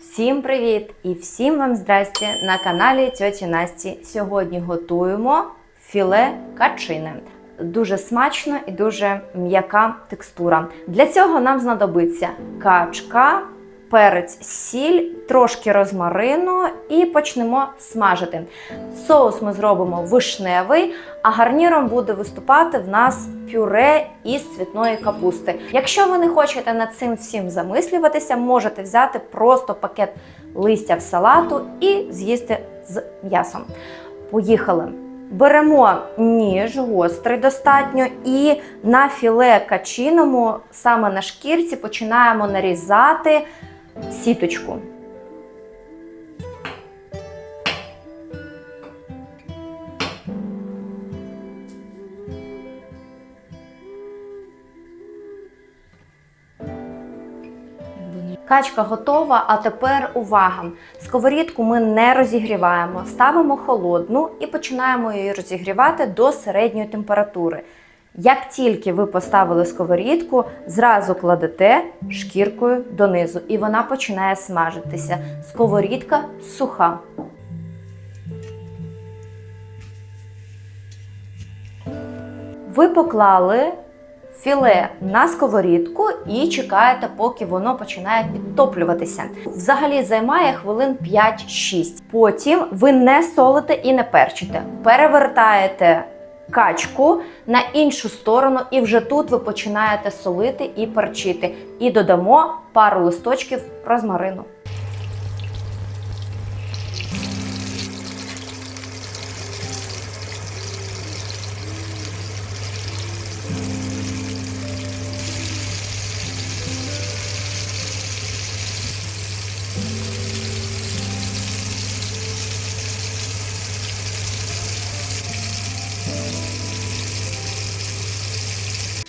Всім привіт і всім вам здрасте на каналі Тьоті Насті. Сьогодні готуємо філе качини. Дуже смачно і дуже м'яка текстура. Для цього нам знадобиться качка, перець, сіль, трошки розмарину і почнемо смажити. Соус ми зробимо вишневий, а гарніром буде виступати в нас пюре із цвітної капусти. Якщо ви не хочете над цим всім замислюватися, можете взяти просто пакет листя салату і з'їсти з м'ясом. Поїхали! Беремо ніж гострий достатньо, і на філе качиному, саме на шкірці, починаємо нарізати сіточку. Качка готова, а тепер увага! Сковорідку ми не розігріваємо, ставимо холодну і починаємо її розігрівати до середньої температури. Як тільки ви поставили сковорідку, зразу кладете шкіркою донизу, і вона починає смажитися. Сковорідка суха. Ви поклали філе на сковорідку і чекаєте, поки воно починає підтоплюватися. Взагалі займає хвилин 5-6. Потім ви не солите і не перчите. Перевертаєте качку на іншу сторону, і вже тут ви починаєте солити і перчити. І додамо пару листочків розмарину.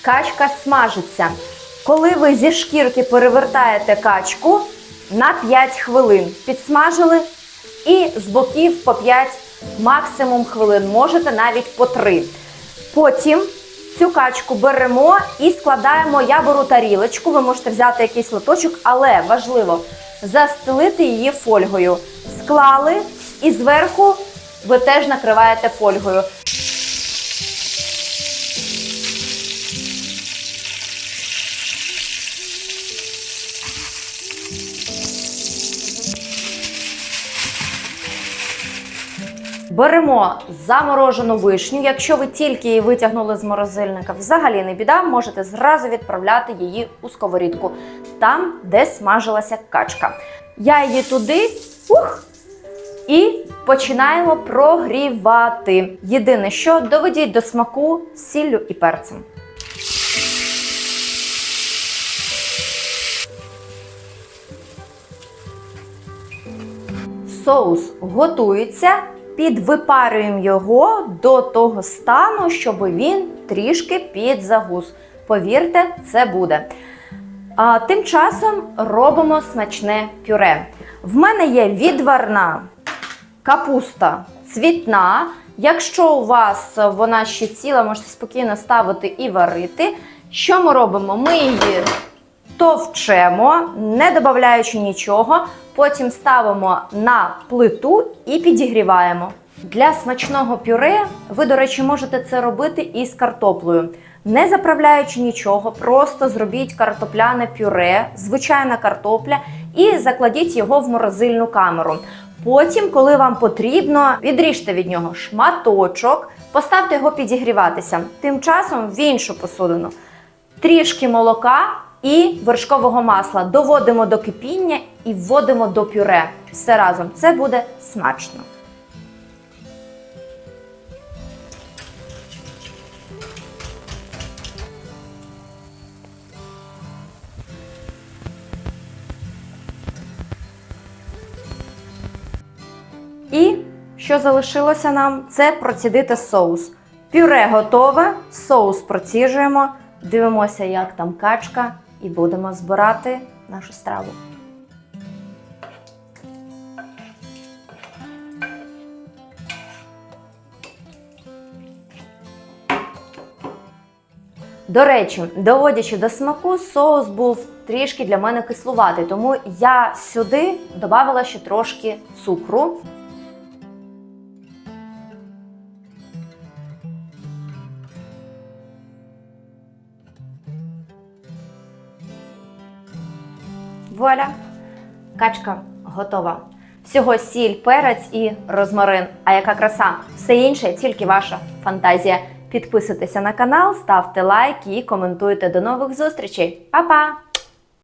Качка смажиться. Коли ви зі шкірки перевертаєте качку на 5 хвилин, підсмажили і з боків по 5 максимум хвилин, можете навіть по 3. Потім цю качку беремо і складаємо. Я беру тарілочку, ви можете взяти якийсь лоточок, але важливо застелити її фольгою. Склали і зверху ви теж накриваєте фольгою. Беремо заморожену вишню. Якщо ви тільки її витягнули з морозильника, взагалі не біда, можете зразу відправляти її у сковорідку, там, де смажилася качка. Я її туди ух, і починаємо прогрівати. Єдине, що доведіть до смаку сіллю і перцем. Соус готується, підвипарюємо його до того стану, щоб він трішки підзагус. Повірте, це буде. А, тим часом робимо смачне пюре. В мене є відварна капуста цвітна. Якщо у вас вона ще ціла, можете спокійно ставити і варити. Що ми робимо? Ми її товчемо, не додаючи нічого. Потім ставимо на плиту і підігріваємо. Для смачного пюре ви, до речі, можете це робити із картоплею. Не заправляючи нічого, просто зробіть картопляне пюре, звичайна картопля, і закладіть його в морозильну камеру. Потім, коли вам потрібно, відріжте від нього шматочок, поставте його підігріватися. Тим часом в іншу посудину трішки молока і вершкового масла. Доводимо до кипіння і вводимо до пюре. Все разом. Це буде смачно. І що залишилося нам, це процідити соус. Пюре готове, соус проціжуємо, дивимося, як там качка, і будемо збирати нашу страву. До речі, доводячи до смаку, соус був трішки для мене кислуватий, тому я сюди додавала ще трошки цукру. Вуаля! Качка готова. Всього сіль, перець і розмарин. А яка краса? Все інше тільки ваша фантазія. Підписуйтеся на канал, ставте лайк і коментуйте. До нових зустрічей. Па-па!